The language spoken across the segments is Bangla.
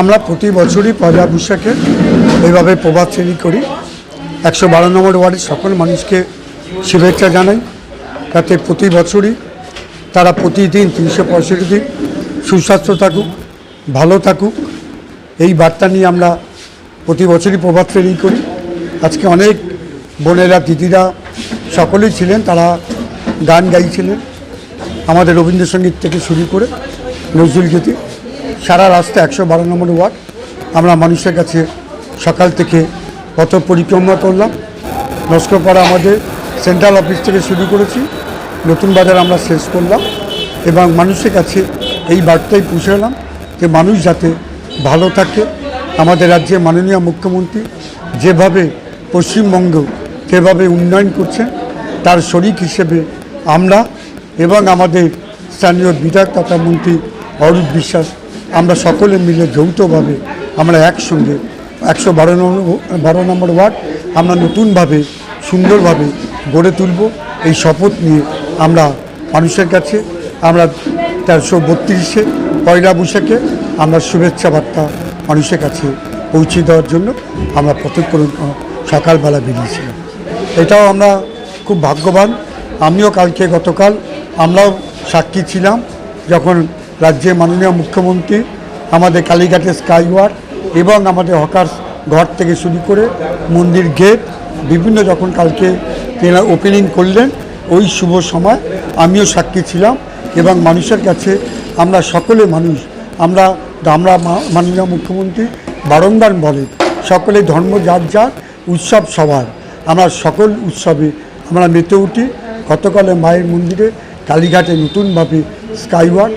আমরা প্রতি বছরই পয়লা বৈশাখে এইভাবে প্রভাত শ্রেণি করি। একশো বারো নম্বর ওয়ার্ডের সকল মানুষকে শুভেচ্ছা জানাই। যাতে প্রতি বছরই তারা প্রতিদিন তিনশো পঁয়ষট্টি দিন সুস্বাস্থ্য থাকুক, ভালো থাকুক। এই বার্তা নিয়ে আমরা প্রতি বছরই প্রভাত শ্রেণি করি। আজকে অনেক বোনেরা, দিদিরা সকলেই ছিলেন, তারা গান গাইছিলেন। আমাদের রবীন্দ্রসঙ্গীত থেকে শুরু করে নজরুল সারা রাস্তা একশো বারো নম্বর ওয়ার্ড। আমরা মানুষের কাছে সকাল থেকে পথ পরিক্রমা করলাম। নস্করপাড়া আমাদের সেন্ট্রাল অফিস থেকে শুরু করেছি। নতুন বাজার আমরা শেষ করলাম এবং মানুষের কাছে এই বার্তাই পৌঁছালাম যে মানুষ যাতে ভালো থাকে। আমাদের রাজ্যে মাননীয় মুখ্যমন্ত্রী যেভাবে পশ্চিমবঙ্গ যেভাবে উন্নয়ন করছেন তার শরিক হিসেবে আমরা এবং আমাদের স্থানীয় বিধায়ক তথা মন্ত্রী অরূপ বিশ্বাস আমরা সকলে মিলে যৌথভাবে আমরা একসঙ্গে একশো বারো নম্বর বারো নম্বর ওয়ার্ড আমরা নতুনভাবে, সুন্দরভাবে গড়ে তুলব। এই শপথ নিয়ে আমরা মানুষের কাছে, আমরা তেরোশো বত্রিশে পয়লা বৈশাখে আমরা শুভেচ্ছা বার্তা মানুষের কাছে পৌঁছে দেওয়ার জন্য আমরা পথক্রম সকালবেলা বেরিয়েছিলাম। এটাও আমরা খুব ভাগ্যবান। আমিও কালকে গতকাল আমরাও সাক্ষী ছিলাম। যখন রাজ্যের মাননীয় মুখ্যমন্ত্রী, আমাদের কালীঘাটের স্কাইওয়ার এবং আমাদের হকার ঘর থেকে শুরু করে মন্দির গেট, বিভিন্ন যখন কালকে তেনা ওপেনিং করলেন, ওই শুভ সময় আমিও সাক্ষী ছিলাম এবং মানুষের কাছে আমরা সকলে মানুষ, আমরা আমরা মাননীয় মুখ্যমন্ত্রী বারংবার বলেন সকলে ধর্ম যার যার, উৎসব সবার। আমরা সকল উৎসবে আমরা মেতে উঠি। গতকালে মায়ের মন্দিরে কালীঘাটে নতুনভাবে স্কাইওয়াক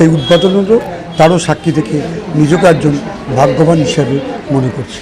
সেই উদ্বোধনেরও তারও সাক্ষী থেকে নিজেকে একজন ভাগ্যবান হিসাবে মনে করছি।